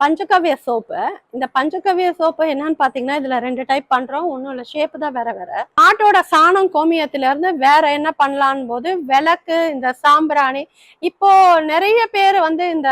Panchagavya soap. இந்த panchagavya soap என்னன்னு பாத்தீங்கன்னா இதுல ரெண்டு டைப் பண்றோம். ஒன்றும் இல்லை ஷேப்பு தான் வேற வேற. ஆட்டோட சாணம் கோமியத்துல இருந்து வேற என்ன பண்ணலான்னு போது விளக்கு இந்த சாம்பிராணி. இப்போ நிறைய பேர் வந்து இந்த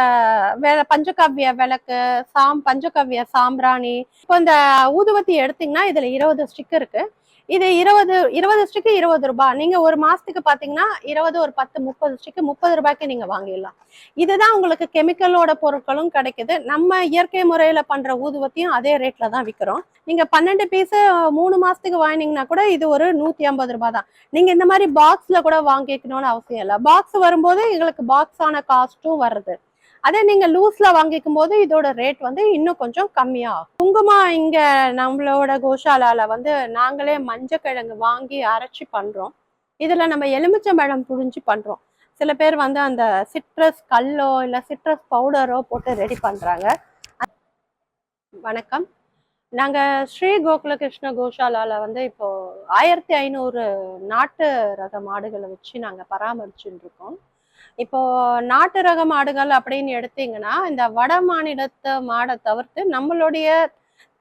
வே- பஞ்சகவ்ய விளக்கு சாம் பஞ்சகவ்ய சாம்பிராணி. இப்போ இந்த ஊதுவத்தி எடுத்தீங்கன்னா இதுல இருபது ஸ்டிக் இருக்கு. இது இருபது இருபது ஸ்டிக்கு இருபது ரூபாய் நீங்க ஒரு மாசத்துக்கு பாத்தீங்கன்னா இருபது ஒரு பத்து முப்பது ஸ்டிக்கு முப்பது ரூபாய்க்கு நீங்க வாங்கிடலாம். இதுதான் உங்களுக்கு கெமிக்கலோட பொருட்களும் கிடைக்குது. நம்ம இயற்கை முறையில பண்ற ஊதுவத்தையும் அதே ரேட்ல தான் விற்கிறோம் நீங்க பன்னெண்டு பீஸ் மூணு மாசத்துக்கு வாங்கினீங்கன்னா கூட இது ஒரு நூத்தி ஐம்பது ரூபாய் தான். நீங்க இந்த மாதிரி பாக்ஸ்ல கூட வாங்கிக்கணும்னு அவசியம் இல்லை. பாக்ஸ் வரும்போது எங்களுக்கு பாக்ஸான காஸ்ட்டும் வருது. அதே நீங்க லூஸ்ல வாங்கிக்கும் போது இதோட ரேட் வந்து இன்னும் கொஞ்சம் கம்மியாகும் குங்குமம் இங்க நம்மளோட கோஷாலால வந்து நாங்களே மஞ்சக்கிழங்கு வாங்கி அரைச்சி பண்றோம். இதுல நம்ம எலுமிச்சம்பழம் புழிஞ்சு பண்றோம். சில பேர் வந்து அந்த சிட்ரஸ் கல்லோ இல்ல சிட்ரஸ் பவுடரோ போட்டு ரெடி பண்றாங்க. வணக்கம். நாங்க ஸ்ரீ கோகுலகிருஷ்ண கோஷாலால வந்து இப்போ ஆயிரத்தி ஐநூறு நாட்டு ரக மாடுகளை வச்சு நாங்க பராமரிச்சுட்டு இருக்கோம். இப்போ நாட்டு ரக மாடுகள் அப்படின்னு எடுத்தீங்கன்னா இந்த வட மாநிலத்து மாடை தவிர்த்து நம்மளுடைய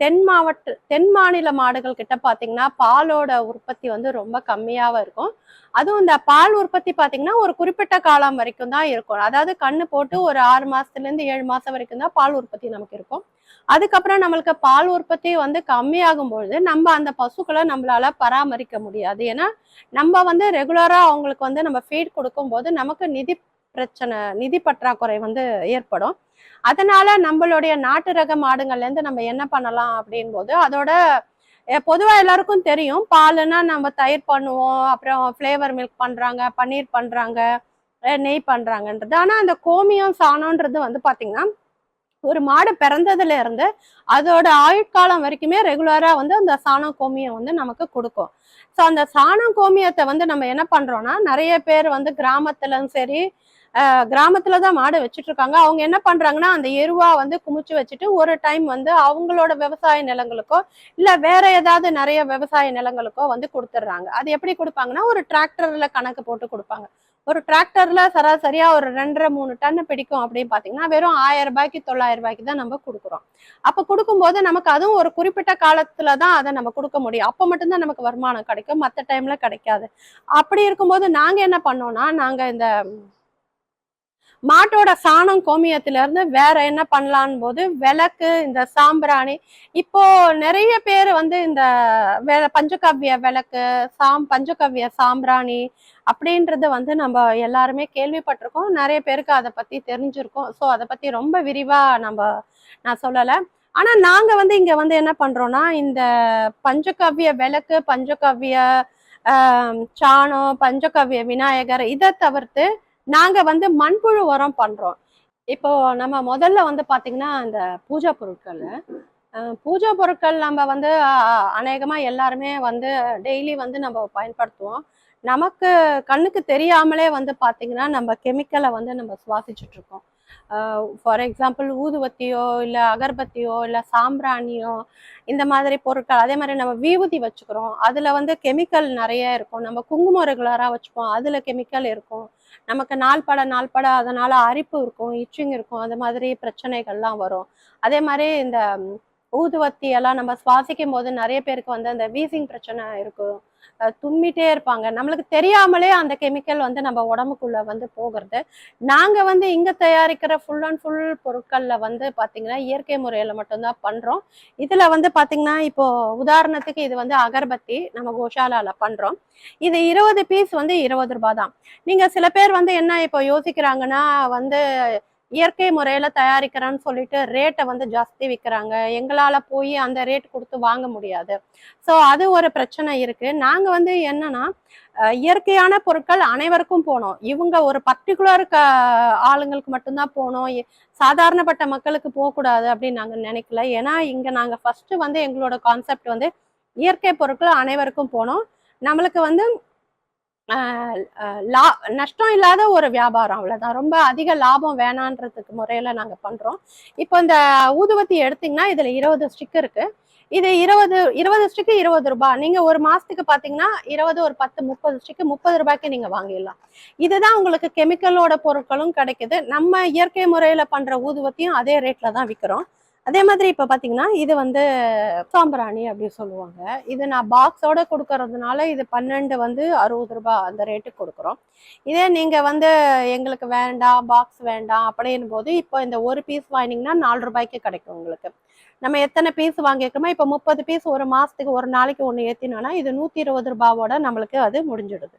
தென் மாவட்ட தென் மாநில மாடுகள் கிட்ட பார்த்தீங்கன்னா பாலோட உற்பத்தி வந்து ரொம்ப கம்மியாக இருக்கும். அதுவும் இந்த பால் உற்பத்தி பார்த்தீங்கன்னா ஒரு குறிப்பிட்ட காலம் வரைக்கும் தான் இருக்கும். அதாவது கண்ணு போட்டு ஒரு ஆறு மாசத்துல இருந்து ஏழு மாசம் வரைக்கும் தான் பால் உற்பத்தி நமக்கு இருக்கும். அதுக்கப்புறம் நம்மளுக்கு பால் உற்பத்தி வந்து கம்மியாகும் பொழுது நம்ம அந்த பசுக்களை நம்மளால பராமரிக்க முடியாது. ஏன்னா நம்ம வந்து ரெகுலரா அவங்களுக்கு வந்து நம்ம ஃபீட் கொடுக்கும்போது நமக்கு நிதி பிரச்சனை நிதி பற்றாக்குறை வந்து ஏற்படும். அதனால நம்மளுடைய நாட்டு ரக மாடுங்கள்ல இருந்து நம்ம என்ன பண்ணலாம் அப்படின் போது அதோட பொதுவாக பொதுவா எல்லாருக்கும் தெரியும் பாலுன்னா நம்ம தயிர் பண்ணுவோம் அப்புறம் ஃப்ளேவர் மில்க் பண்றாங்க பன்னீர் பண்றாங்க நெய் பண்றாங்கன்றது. ஆனா அந்த கோமியம் சாணம்ன்றது வந்து பாத்தீங்கன்னா ஒரு மாடு பிறந்ததுல இருந்து அதோட ஆயுட்காலம் வரைக்குமே ரெகுலரா வந்து அந்த சாணம் கோமியம் வந்து நமக்கு கொடுக்கும். ஸோ அந்த சாணம் கோமியத்தை வந்து நம்ம என்ன பண்றோம்னா நிறைய பேர் வந்து கிராமத்துலயும் சரி கிராமத்துல தான் மாடு வச்சுட்டு இருக்காங்க. அவங்க என்ன பண்றாங்கன்னா அந்த எருவா வந்து குமிச்சு வச்சுட்டு ஒரு டைம் வந்து அவங்களோட விவசாய நிலங்களுக்கோ இல்ல வேற ஏதாவது நிறைய விவசாய நிலங்களுக்கோ வந்து கொடுத்துட்றாங்க. அது எப்படி கொடுப்பாங்கன்னா ஒரு டிராக்டர்ல கணக்கு போட்டு கொடுப்பாங்க. ஒரு டிராக்டர்ல சராசரியா ஒரு ரெண்டரை மூணு டன் பிடிக்கும் அப்படின்னு பாத்தீங்கன்னா வெறும் ஆயிரம் ரூபாய்க்கு தொள்ளாயிரம் ரூபாய்க்கு தான் நம்ம கொடுக்குறோம். அப்ப கொடுக்கும்போது நமக்கு அதுவும் ஒரு குறிப்பிட்ட காலத்துல தான் அதை நம்ம கொடுக்க முடியும். அப்ப மட்டும்தான் நமக்கு வருமானம் கிடைக்கும். மற்ற டைம்ல கிடைக்காது. அப்படி இருக்கும்போது நாங்க என்ன பண்ணோம்னா நாங்க இந்த மாட்டோட சாணம் கோமியத்துல இருந்து வேற என்ன பண்ணலான் போது விளக்கு இந்த சாம்பிராணி. இப்போ நிறைய பேர் வந்து இந்த பஞ்சகவ்ய விளக்கு சாம் பஞ்சகவ்ய சாம்பிராணி அப்படின்றது வந்து நம்ம எல்லாருமே கேள்விப்பட்டிருக்கோம். நிறைய பேருக்கு அதை பத்தி தெரிஞ்சிருக்கோம். ஸோ அதை பத்தி ரொம்ப விரிவா நம்ம நான் சொல்லலை. ஆனா நாங்க வந்து இங்க வந்து என்ன பண்றோம்னா இந்த பஞ்சகவ்ய விளக்கு பஞ்சகவ்ய சாணம் பஞ்சகவ்ய விநாயகர் இதை தவிர்த்து நாங்க வந்து மண்புழு உரம் பண்றோம். இப்போ நம்ம முதல்ல வந்து பாத்தீங்கன்னா இந்த பூஜா பொருட்கள். பூஜா பொருட்கள் நம்ம வந்து அநேகமாக அநேகமா எல்லாருமே வந்து டெய்லி வந்து நம்ம பயன்படுத்துவோம். நமக்கு கண்ணுக்கு தெரியாமலே வந்து பாத்தீங்கன்னா நம்ம கெமிக்கலை வந்து நம்ம சுவாசிச்சுட்டு இருக்கோம். ஃபார் எக்ஸாம்பிள் ஊதுவத்தியோ இல்லை அகர்பத்தியோ இல்லை சாம்பிராணியோ இந்த மாதிரி பொருட்கள் அதே மாதிரி நம்ம விபூதி வச்சுக்கிறோம். அதில் வந்து கெமிக்கல் நிறைய இருக்கும். நம்ம குங்குமம் ரெகுலராக வச்சுப்போம். அதில் கெமிக்கல் இருக்கும். நமக்கு நாள்பட நாள்பட அதனால அரிப்பு இருக்கும் இச்சிங் இருக்கும் அந்த மாதிரி பிரச்சனைகள்லாம் வரும். அதே மாதிரி இந்த ஊதுவத்தி எல்லாம் நம்ம சுவாசிக்கும் போது நிறைய பேருக்கு வந்து அந்த வீசிங் பிரச்சனை இருக்கும். தும்மிட்டே இருப்பாங்க. நம்மளுக்கு தெரியாமலே அந்த கெமிக்கல் வந்து நம்ம உடம்புக்குள்ள வந்து போகிறது. நாங்க வந்து இங்க தயாரிக்கிற ஃபுல் அண்ட் ஃபுல் பொருட்கள்ல வந்து பாத்தீங்கன்னா இயற்கை முறையில மட்டும்தான் பண்றோம். இதுல வந்து பாத்தீங்கன்னா இப்போ உதாரணத்துக்கு இது வந்து அகர்பத்தி நம்ம கோஷாலால பண்றோம். இது இருபது பீஸ் வந்து இருபது ரூபாய் தான். நீங்க சில பேர் வந்து என்ன இப்போ யோசிக்கிறாங்கன்னா வந்து இயற்கை முறையில தயாரிக்கிறேன்னு சொல்லிட்டு ரேட்டை வந்து ஜாஸ்தி விற்கிறாங்க எங்களால போய் அந்த ரேட் கொடுத்து வாங்க முடியாது. ஸோ அது ஒரு பிரச்சனை இருக்கு. நாங்க வந்து என்னன்னா இயற்கையான பொருட்கள் அனைவருக்கும் போனோம். இவங்க ஒரு பர்டிகுலர் க ஆளுங்களுக்கு மட்டும்தான் போனோம். சாதாரணப்பட்ட மக்களுக்கு போகக்கூடாது அப்படின்னு நாங்க நினைக்கல. ஏன்னா இங்க நாங்க ஃபர்ஸ்ட் வந்து எங்களோட கான்செப்ட் வந்து இயற்கை பொருட்கள் அனைவருக்கும் போனோம். நம்மளுக்கு வந்து லா நஷ்டம் இல்லாத ஒரு வியாபாரம் அவ்வளோதான் ரொம்ப அதிக லாபம் வேணான்றதுக்கு முறையில் நாங்கள் பண்ணுறோம் இப்போ இந்த ஊதுவத்தி எடுத்தீங்கன்னா இதில் இருபது ஸ்டிக் இருக்குது இது இருபது இருபது ஸ்டிக்கு இருபது ரூபாய் நீங்க ஒரு மாசத்துக்கு பாத்தீங்கன்னா இருபது ஒரு பத்து முப்பது ஸ்டிக்கு முப்பது ரூபாய்க்கு நீங்க வாங்கிடலாம். இதுதான் உங்களுக்கு கெமிக்கலோட பொருட்களும் கிடைக்குது. நம்ம இயற்கை முறையில பண்ற ஊதுவத்தியும் அதே ரேட்ல தான் விற்கிறோம் அதே மாதிரி இப்போ பார்த்தீங்கன்னா இது வந்து சாம்பிராணி அப்படின்னு சொல்லுவாங்க. இது நான் பாக்ஸோட கொடுக்கறதுனால இது பன்னெண்டு வந்து அறுபது ரூபாய் அந்த ரேட்டுக்கு கொடுக்குறோம். இதே நீங்கள் வந்து எங்களுக்கு வேண்டாம் பாக்ஸ் வேண்டாம் அப்படின் போது இப்போ இந்த ஒரு பீஸ் வாங்கினீங்கன்னா நாலு ரூபாய்க்கு கிடைக்கும் உங்களுக்கு. நம்ம எத்தனை பீஸ் வாங்கியிருக்கோமோ இப்போ முப்பது பீஸ் ஒரு மாதத்துக்கு ஒரு நாளைக்கு ஒன்று ஏற்றினோன்னா இது நூற்றி இருபது ரூபாவோட நம்மளுக்கு அது முடிஞ்சிடுது.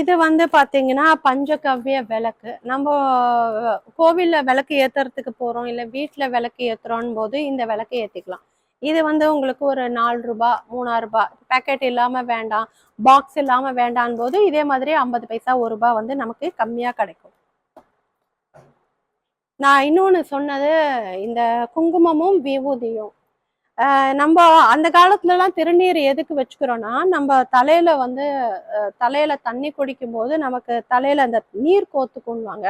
இது வந்து பார்த்தீங்கன்னா பஞ்சகவ்ய விளக்கு. நம்ம கோவிலில் விளக்கு ஏத்துறதுக்கு போகிறோம் இல்லை வீட்டில் விளக்கு ஏத்துறோம் போது இந்த விளக்கு ஏற்றிக்கலாம் இது வந்து உங்களுக்கு ஒரு நாலு ரூபா மூணாயிரம் ரூபாய் பேக்கெட் இல்லாம வேண்டாம் பாக்ஸ் இல்லாம வேண்டாம் போது இதே மாதிரி ஐம்பது பைசா ஒரு ரூபா வந்து நமக்கு கம்மியாக கிடைக்கும். நான் இன்னொன்னு சொன்னது இந்த குங்குமமும் விபூதியும். நம்ம அந்த காலத்துலலாம் திருநீர் எதுக்கு வச்சுக்கிறோம்னா நம்ம தலையில வந்து தலையில தண்ணி குடிக்கும் போது நமக்கு தலையில அந்த நீர் கோத்துக்குன்னுவாங்க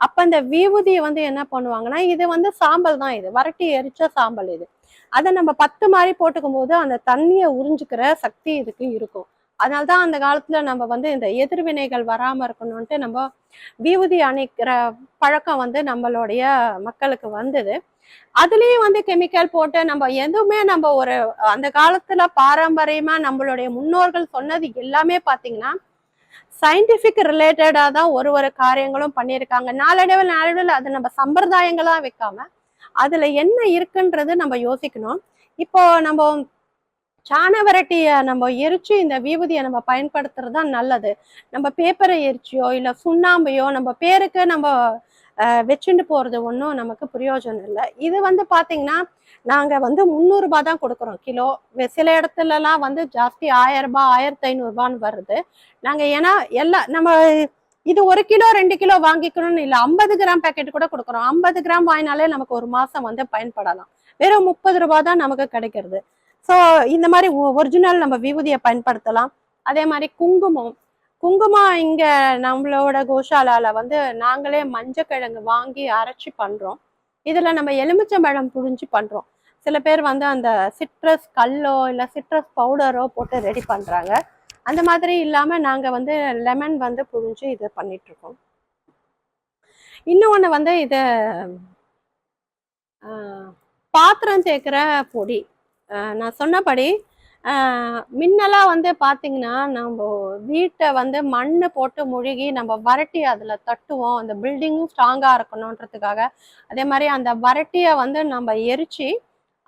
அப்ப அந்த விபூதியை வந்து என்ன பண்ணுவாங்கன்னா இது வந்து சாம்பல் தான் இது. வரட்டி எரிச்ச சாம்பல் இது. அதை நம்ம பத்து மாதிரி போட்டுக்கும் போது அந்த தண்ணியை உறிஞ்சுக்கிற சக்தி இதுக்கு இருக்கும். அதனால்தான் அந்த காலத்துல நம்ம வந்து இந்த எதிர்வினைகள் வராம இருக்கணும்ட்டு நம்ம விபூதி அணைக்கிற பழக்கம் வந்து நம்மளுடைய மக்களுக்கு வந்தது. அதுலேயும் வந்து கெமிக்கல் போட்டு நம்ம எதுவுமே நம்ம ஒரு அந்த காலத்துல பாரம்பரியமா நம்மளுடைய முன்னோர்கள் சொன்னது எல்லாமே பாத்தீங்கன்னா சயின்டிஃபிக் ரிலேட்டடாக தான் ஒரு ஒரு காரியங்களும் பண்ணியிருக்காங்க. நாளடைவில் நாளடைவில் அது நம்ம சம்பிரதாயங்களாக வைக்காம அதில் என்ன இருக்குன்றது நம்ம யோசிக்கணும். இப்போ நம்ம சாணவரட்டியை நம்ம எரிச்சு இந்த விபூதியை நம்ம பயன்படுத்துறது தான் நல்லது. நம்ம பேப்பரை எரிச்சியோ இல்லை சுண்ணாம்பையோ நம்ம பேருக்கு நம்ம வச்சுட்டு போகிறது ஒன்றும் நமக்கு பிரயோஜனம் இல்லை. இது வந்து பார்த்தீங்கன்னா நாங்கள் வந்து முந்நூறுரூபா தான் கொடுக்குறோம் கிலோ. சில இடத்துலலாம் வந்து ஜாஸ்தி ஆயிரம் ஆயிரத்தி ஐநூறுரூபான்னு வருது. நாங்கள் ஏன்னா எல்லா நம்ம இது ஒரு கிலோ ரெண்டு கிலோ வாங்கிக்கணும்னு இல்லை. ஐம்பது கிராம் பேக்கெட் கூட கொடுக்குறோம். ஐம்பது கிராம் வாங்கினாலே நமக்கு ஒரு மாதம் வந்து பயன்படலாம். வெறும் முப்பது ரூபா தான் நமக்கு கிடைக்கிறது. ஸோ இந்த மாதிரி ஒரிஜினல் நம்ம விபூதியை பயன்படுத்தலாம். அதே மாதிரி குங்குமம் குங்குமம் இங்க நம்மளோட கோஷாலால வந்து நாங்களே மஞ்சக்கிழங்கு வாங்கி அரைச்சி பண்றோம். இதுல நம்ம எலுமிச்சம்பழம் புழிஞ்சு பண்றோம். சில பேர் வந்து அந்த சிட்ரஸ் கல்லோ இல்ல சிட்ரஸ் பவுடரோ போட்டு ரெடி பண்றாங்க. அந்த மாதிரி இல்லாம நாங்க வந்து லெமன் வந்து புழிஞ்சு இது பண்ணிட்டு இருக்கோம். இன்னொன்னு வந்து இது பாத்திரம் தேய்க்கிற பொடி. நான் சொன்னபடி முன்னெல்லாம் வந்து பார்த்தீங்கன்னா நம்ம வீட்டை வந்து மண் போட்டு முழுகி நம்ம வரட்டி அதில் தட்டுவோம். அந்த பில்டிங்கும் ஸ்ட்ராங்காக இருக்கணுன்றதுக்காக. அதே மாதிரி அந்த வரட்டியை வந்து நம்ம எரிச்சு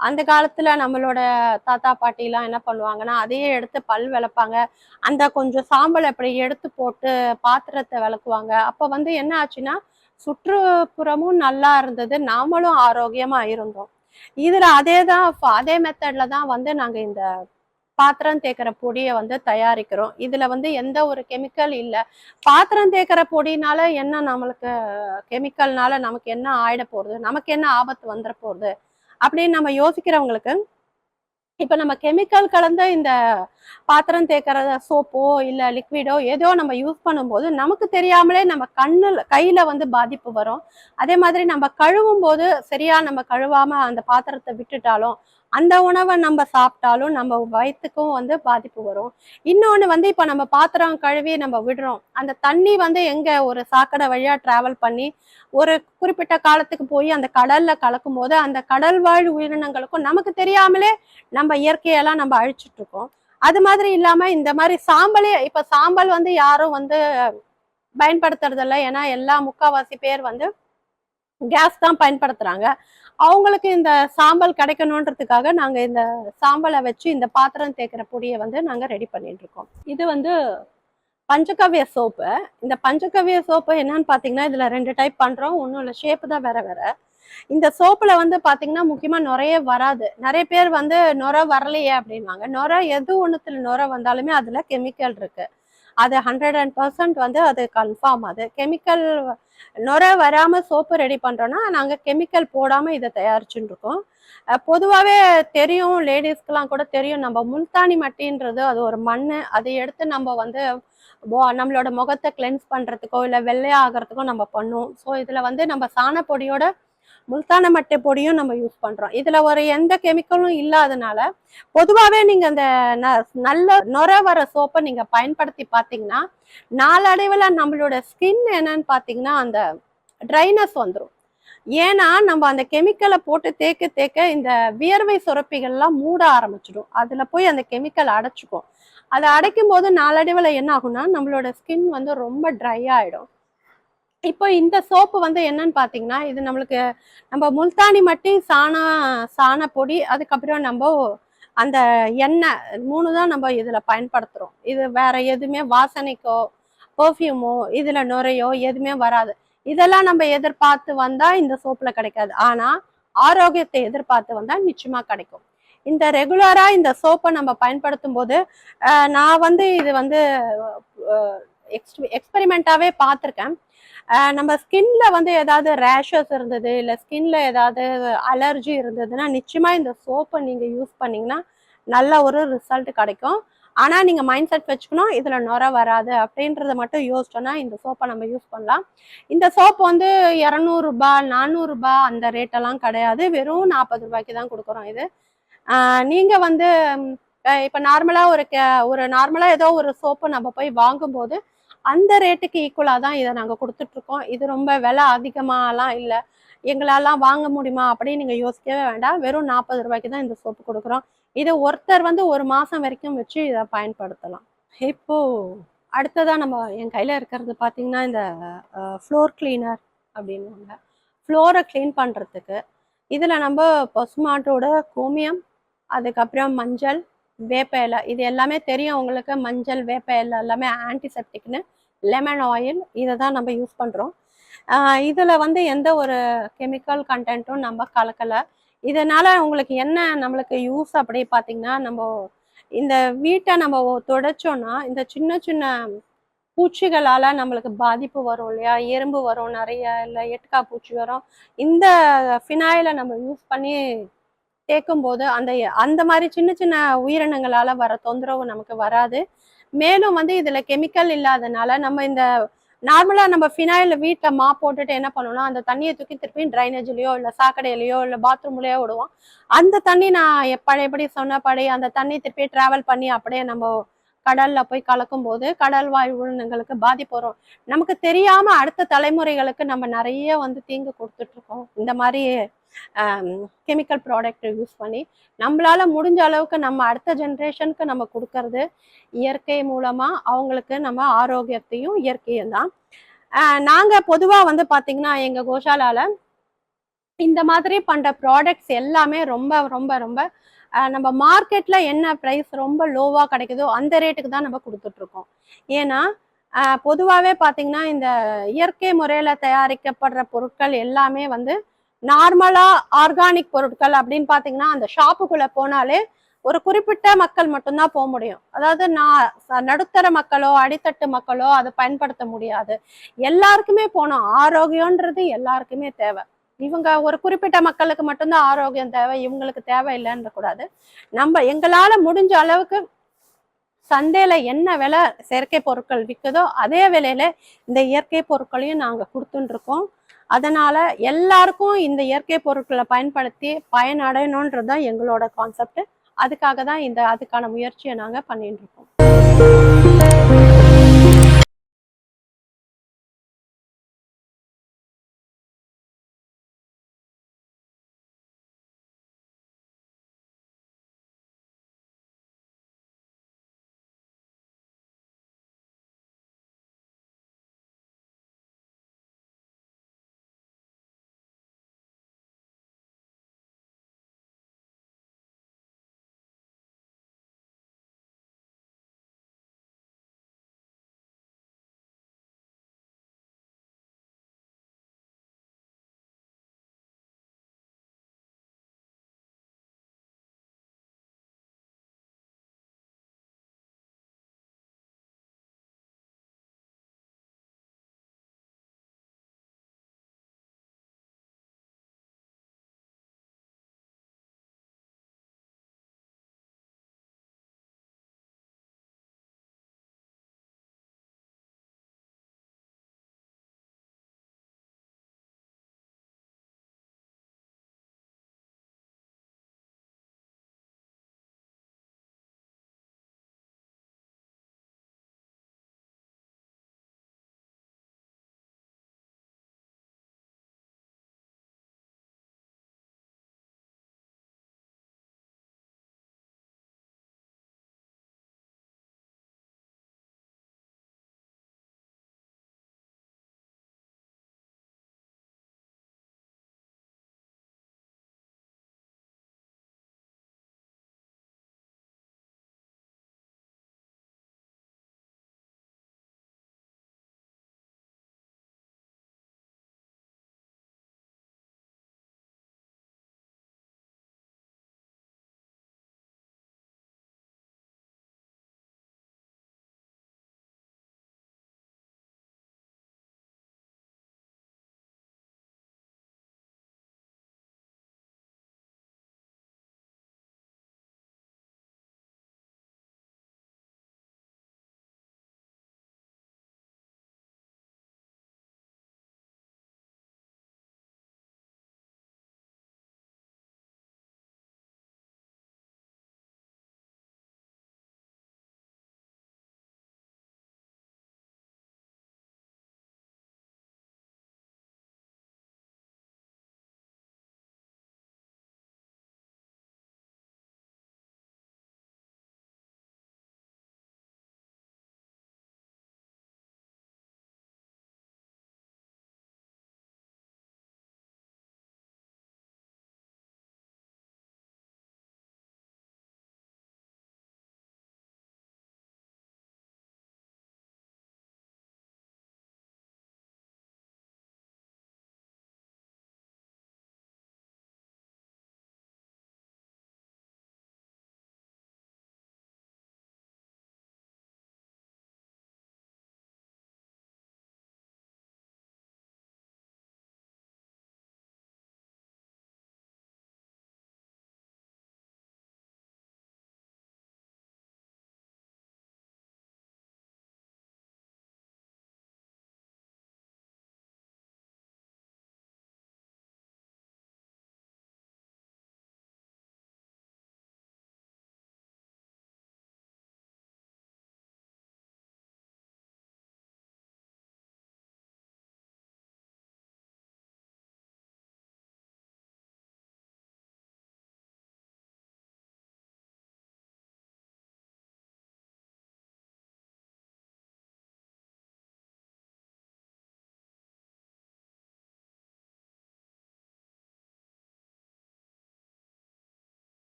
அந்த காலத்தில் நம்மளோட தாத்தா பாட்டிலாம் என்ன பண்ணுவாங்கன்னா அதையே எடுத்து பல் விளப்பாங்க. அந்த கொஞ்சம் சாம்பல் அப்படி எடுத்து போட்டு பாத்திரத்தை விளக்குவாங்க. அப்போ வந்து என்ன ஆச்சுன்னா சுற்றுப்புறமும் நல்லா இருந்தது. நாமளும் ஆரோக்கியமாக இருந்தோம். இதில் அதே தான் அதே மெத்தடில் தான் வந்து நாங்கள் இந்த பாத்திரம் தேக்கிற பொடியை வந்து தயாரிக்கிறோம். இதுல வந்து எந்த ஒரு கெமிக்கல் இல்ல. பாத்திரம் தேக்கிற பொடினால என்ன நம்மளுக்கு கெமிக்கல்னால நமக்கு என்ன ஆயிட போறது? நமக்கு என்ன ஆபத்து வந்துட போறது? அப்படின்னு நம்ம யோசிக்கிறவங்களுக்கு இப்ப நம்ம கெமிக்கல் கலந்த இந்த பாத்திரம் தேக்கிற சோப்போ இல்ல லிக்விடோ ஏதோ நம்ம யூஸ் பண்ணும்போது நமக்கு தெரியாமலே நம்ம கண்ணுல கையில வந்து பாதிப்பு வரும். அதே மாதிரி நம்ம கழுவும் போது சரியா நம்ம கழுவாம அந்த பாத்திரத்தை விட்டுட்டாலும் அந்த உணவை நம்ம சாப்பிட்டாலும் நம்ம வயிற்றுக்கும் வந்து பாதிப்பு வரும். இன்னொன்று வந்து இப்போ நம்ம பாத்திரம் கழுவி நம்ம விடுறோம். அந்த தண்ணி வந்து எங்கே ஒரு சாக்கடை வழியாக ட்ராவல் பண்ணி ஒரு குறிப்பிட்ட காலத்துக்கு போய் அந்த கடலில் கலக்கும் போது அந்த கடல் வாழ் உயிரினங்களுக்கும் நமக்கு தெரியாமலே நம்ம இயற்கையெல்லாம் நம்ம அழிச்சிட்டு இருக்கோம் அது மாதிரி இல்லாமல் இந்த மாதிரி சாம்பலே இப்போ சாம்பல் வந்து யாரும் வந்து பயன்படுத்துறதில்ல. ஏன்னா எல்லா முக்காவாசி பேர் வந்து கேஸ் தான் பயன்படுத்துறாங்க. அவங்களுக்கு இந்த சாம்பல் கிடைக்கணுன்றதுக்காக நாங்க இந்த சாம்பலை வச்சு இந்த பாத்திரம் தேய்க்கிற பொடியை வந்து நாங்க ரெடி பண்ணிட்டு இருக்கோம். இது வந்து பஞ்சகவ்ய சோப்பு. இந்த பஞ்சகவ்ய சோப்பு என்னன்னு பாத்தீங்கன்னா இதுல ரெண்டு டைப் பண்றோம். ஒன்றும் இல்லை ஷேப்பு தான் வேற வேற. இந்த சோப்புல வந்து பாத்தீங்கன்னா முக்கியமா நுறைய வராது. நிறைய பேர் வந்து நுர வரலையே அப்படின்வாங்க. நுர எது ஒண்ணுத்துல நுர வந்தாலுமே அதுல கெமிக்கல் இருக்கு. அது ஹண்ட்ரட் அண்ட் பர்சன்ட் வந்து அது கன்ஃபார்ம் அது கெமிக்கல் நுரை வராமல் சோப்பு ரெடி பண்ணுறோன்னா நாங்கள் கெமிக்கல் போடாமல் இதை தயாரிச்சுட்டு இருக்கோம். தெரியும் லேடிஸ்க்கெலாம் கூட தெரியும் நம்ம முல்தானி மட்டின்றது அது ஒரு மண் அதை எடுத்து நம்ம வந்து நம்மளோட முகத்தை கிளென்ஸ் பண்ணுறதுக்கோ இல்லை வெள்ளையாகிறதுக்கோ நம்ம பண்ணுவோம். ஸோ இதில் வந்து நம்ம சாணப்பொடியோட முல்தான மட்டை பொடியும் நம்ம யூஸ் பண்றோம். இதுல ஒரு எந்த கெமிக்கலும் இல்லாதனால பொதுவாகவே நீங்க அந்த ந- நல்ல நுர வர சோப்பை நீங்க பயன்படுத்தி பார்த்தீங்கன்னா நாளடைவில் நம்மளோட ஸ்கின் என்னன்னு பார்த்தீங்கன்னா அந்த ட்ரைனஸ் வந்துடும் ஏன்னா நம்ம அந்த கெமிக்கலை போட்டு தேக்க தேக்க இந்த வியர்வை சுரப்பிகள்லாம் மூட ஆரம்பிச்சிடும். அதுல போய் அந்த கெமிக்கல் அடைச்சிக்கும். அதை அடைக்கும் போது நாளடைவில் என்ன ஆகும்னா நம்மளோட ஸ்கின் வந்து ரொம்ப ட்ரை ஆகிடும் இப்போ இந்த சோப்பு வந்து என்னன்னு பார்த்தீங்கன்னா இது நம்மளுக்கு நம்ம முல்தானி மட்டி சாணம் சாண பொடி அதுக்கப்புறம் நம்ம அந்த எண்ணெய் மூணு தான் நம்ம இதில் பயன்படுத்துகிறோம் இது வேற எதுவுமே வாசனைக்கோ பெர்ஃப்யூமோ இதில் நுரையோ எதுவுமே வராது. இதெல்லாம் நம்ம எதிர்பார்த்து வந்தால் இந்த சோப்பில் கிடைக்காது. ஆனால் ஆரோக்கியத்தை எதிர்பார்த்து வந்தால் நிச்சயமாக கிடைக்கும். இந்த ரெகுலராக இந்த சோப்பை நம்ம பயன்படுத்தும் போது நான் வந்து இது வந்து எக்ஸ் எக்ஸ்பெரிமெண்ட்டாகவே பார்த்துருக்கேன். நம்ம ஸ்கின்ல வந்து ஏதாவது ரேஷஸ் இருந்தது இல்லை ஸ்கின்ல ஏதாவது அலர்ஜி இருந்ததுன்னா நிச்சயமா இந்த சோப்பை நீங்க யூஸ் பண்ணீங்கன்னா நல்ல ஒரு ரிசல்ட் கிடைக்கும். ஆனா நீங்க மைண்ட் செட் வச்சுக்கணும் இதுல நுர வராது அப்படின்றத மட்டும் யோசிச்சோன்னா இந்த சோப்பை நம்ம யூஸ் பண்ணலாம். இந்த சோப் வந்து இரநூறுபா நானூறுபா அந்த ரேட்டெல்லாம் கிடையாது. வெறும் நாற்பது ரூபாய்க்கு தான் கொடுக்குறோம் இது. நீங்கள் நீங்க வந்து இப்போ நார்மலாக இப்ப நார்மலா ஒரு கே- ஒரு நார்மலா ஏதோ ஒரு சோப்பு நம்ம போய் வாங்கும்போது அந்த ரேட்டுக்கு ஈக்குவலாக தான் இதை நாங்கள் கொடுத்துட்ருக்கோம். இது ரொம்ப விலை அதிகமாகலாம் இல்லை. எங்களாலாம் வாங்க முடியுமா அப்படின்னு நீங்கள் யோசிக்கவே வேண்டாம். வெறும் நாற்பது ரூபாய்க்கு தான் இந்த சோப்பு கொடுக்குறோம். இதை ஒருத்தர் வந்து ஒரு மாதம் வரைக்கும் வச்சு இதை பயன்படுத்தலாம். இப்போது அடுத்ததாக நம்ம என் கையில் இருக்கிறது பார்த்தீங்கன்னா இந்த ஃப்ளோர் கிளீனர் அப்படின்னுவாங்க. ஃப்ளோரை க்ளீன் பண்ணுறதுக்கு இதில் நம்ம பசுமாட்டோட கோமியம் அதுக்கப்புறம் மஞ்சள் வேப்ப இலை இது எல்லாமே தெரியும் உங்களுக்கு. மஞ்சள் வேப்ப இலை எல்லாமே ஆன்டிசெப்டிக்னு லெமன் ஆயில் இதை தான் நம்ம யூஸ் பண்ணுறோம் இதில் வந்து எந்த ஒரு கெமிக்கல் கண்டென்ட்டும் நம்ம கலக்கலை. இதனால் உங்களுக்கு என்ன நம்மளுக்கு யூஸ் அப்படி பார்த்தீங்கன்னா நம்ம இந்த வீட்டை நம்ம துடைச்சோன்னா இந்த சின்ன சின்ன பூச்சிகளால் நம்மளுக்கு பாதிப்பு வரும் இல்லையா? எறும்பு வரும் நிறைய இல்லை எட்டுக்கா பூச்சி வரும். இந்த ஃபினாயிலை நம்ம யூஸ் பண்ணி தேக்கும் போது அந்த அந்த மாதிரி சின்ன சின்ன உயிரினங்களால வர தொந்தரவு நமக்கு வராது. மேலும் வந்து இதுல கெமிக்கல் இல்லாதனால நம்ம இந்த நார்மலா நம்ம ஃபினாயில வீட்டுல மா போட்டுட்டு என்ன பண்ணுவோம்னா அந்த தண்ணியை தூக்கி திருப்பி ட்ரைனேஜ்லயோ இல்ல சாக்கடையிலயோ இல்ல பாத்ரூம்லயோ விடுவோம். அந்த தண்ணி நான் எப்படி பழையபடி சொன்னபடி அந்த தண்ணி திருப்பி டிராவல் பண்ணி அப்படியே நம்ம கடல்ல போய் கலக்கும் போது கடல் வாய் உயிரினங்களுக்கு பாதிப்பு வரும். நமக்கு தெரியாம அடுத்த தலைமுறைகளுக்கு நம்ம நிறைய வந்து தீங்கு கொடுத்துட்டு இருக்கோம். இந்த மாதிரி கெமிக்கல் ப்ராடக்ட் யூஸ் பண்ணி நம்மளால முடிஞ்ச அளவுக்கு நம்ம அடுத்த ஜென்ரேஷனுக்கு நம்ம கொடுக்கறது இயற்கை மூலமாக அவங்களுக்கு நம்ம ஆரோக்கியத்தையும் இயற்கையும் தான். நாங்கள் பொதுவாக வந்து பார்த்திங்கன்னா எங்கள் கோஷாலால இந்த மாதிரி பண்ணுற ப்ராடக்ட்ஸ் எல்லாமே ரொம்ப ரொம்ப ரொம்ப நம்ம மார்க்கெட்டில் என்ன ப்ரைஸ் ரொம்ப லோவாக கிடைக்குதோ அந்த ரேட்டுக்கு தான் நம்ம கொடுத்துட்ருக்கோம். ஏன்னா பொதுவாகவே பார்த்திங்கன்னா இந்த இயற்கை முறையில் தயாரிக்கப்படுற பொருட்கள் எல்லாமே வந்து நார்மலா ஆர்கானிக் பொருட்கள் அப்படின்னு பாத்தீங்கன்னா அந்த ஷாப்புக்குள்ள போனாலே ஒரு குறிப்பிட்ட மக்கள் மட்டும்தான் போக முடியும். அதாவது நான் நடுத்தர மக்களோ அடித்தட்டு மக்களோ அதை பயன்படுத்த முடியாது. எல்லாருக்குமே போனோம் ஆரோக்கியம்ன்றது எல்லாருக்குமே தேவை. இவங்க ஒரு குறிப்பிட்ட மக்களுக்கு மட்டும்தான் ஆரோக்கியம் தேவை இவங்களுக்கு தேவை இல்லைன்ற கூடாது. நம்ம எங்களால முடிஞ்ச அளவுக்கு சந்தையில என்ன விலை செயற்கை பொருட்கள் விற்குதோ அதே விலையில இந்த இயற்கை பொருட்களையும் நாங்க கொடுத்துட்டு இருக்கோம். அதனால எல்லாருக்கும் இந்த இயற்கை பொருட்களை பயன்படுத்தி பயனடையணுன்றது தான் எங்களோட கான்செப்ட் அதுக்காக தான் இந்த அதுக்கான முயற்சியை நாங்கள் பண்ணிட்டு இருக்கோம்.